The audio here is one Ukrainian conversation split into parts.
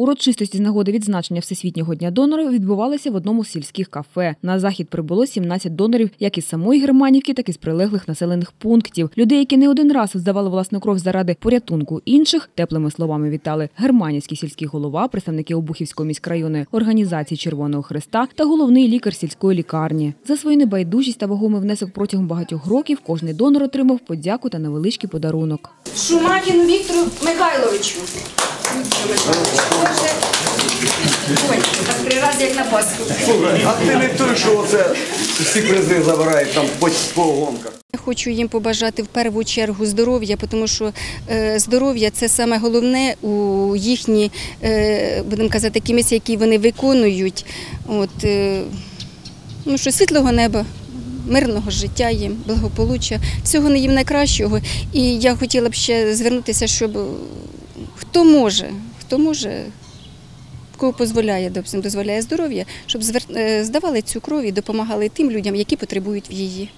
Урочистості з нагоди відзначення Всесвітнього дня донора відбувалися в одному з сільських кафе. На захід прибуло 17 донорів, як із самої Германівки, так і з прилеглих населених пунктів. Людей, які не один раз здавали власну кров заради порятунку інших, теплими словами вітали германівський сільський голова, представники Обухівської міськрайонної організації Червоного Христа та головний лікар сільської лікарні. За свою небайдужість та вагомий внесок протягом багатьох років кожний донор отримав подяку та невеличкий подарунок. Шумакіну Віктору Михайловичу. А ти не той, що оце всі призи забирає там по, гонках. Я хочу їм побажати в першу чергу здоров'я, тому що е, здоров'я це саме головне у їхні, е, будемо казати, такі місії, які вони виконують. От, е, ну, що світлого неба. Мирного життя їм, благополуччя, всього не їм найкращого. І я хотіла б ще звернутися, щоб хто може, хто може, кого дозволяє, дозволяє здоров'я, щоб е, здавали цю кров і допомагали тим людям, які потребують її.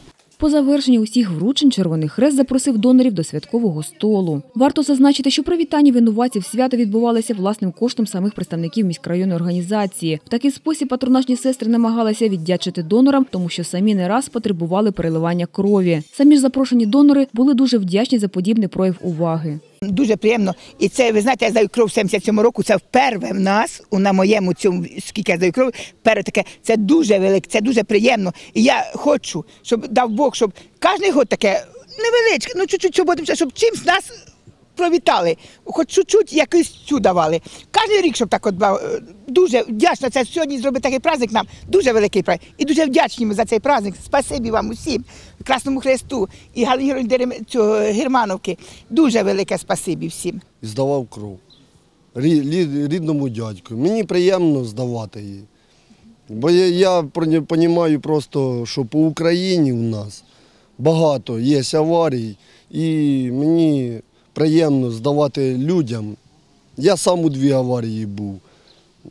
По завершенні усіх вручень Червоний Хрест запросив донорів до святкового столу. Варто зазначити, що привітання винуватців свята відбувалися власним коштом самих представників міськрайонної організації. В такий спосіб патронажні сестри намагалися віддячити донорам, тому що самі не раз потребували переливання крові. Самі ж запрошені донори були дуже вдячні за подібний прояв уваги. Дуже приємно. І це, ви знаєте, я здаю кров 77 року. Це вперше в нас, на моєму цьому, скільки я здаю кров, вперше таке, це дуже велике, це дуже приємно. І я хочу, щоб дав Бог, щоб кожен год таке невеличке, ну чуть-чуть, щоб чимсь нас провітали, хоч чуть-чуть якусь цю давали. Кожен рік, щоб так от Дуже вдячна. Це сьогодні зробити такий праздник нам. Дуже великий праздник. І дуже вдячні ми за цей праздник. Спасибі вам усім, Красному Христу і Галині Германовки. Дуже велике спасибі всім. здавав кров рідному дядьку. Мені приємно здавати її. Бо я розумію просто, що по Україні у нас багато є аварій, і мені приємно здавати людям. Я сам у дві аварії був.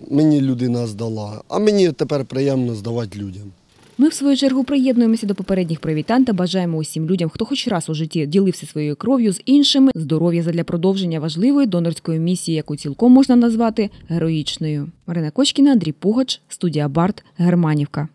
Мені людина здала, а мені тепер приємно здавати людям. Ми, в свою чергу, приєднуємося до попередніх привітань та бажаємо усім людям, хто хоч раз у житті ділився своєю кров'ю з іншими, здоров'я задля продовження важливої донорської місії, яку цілком можна назвати героїчною. Марина Кочкіна, Андрій Пугач, студія Барт, Германівка.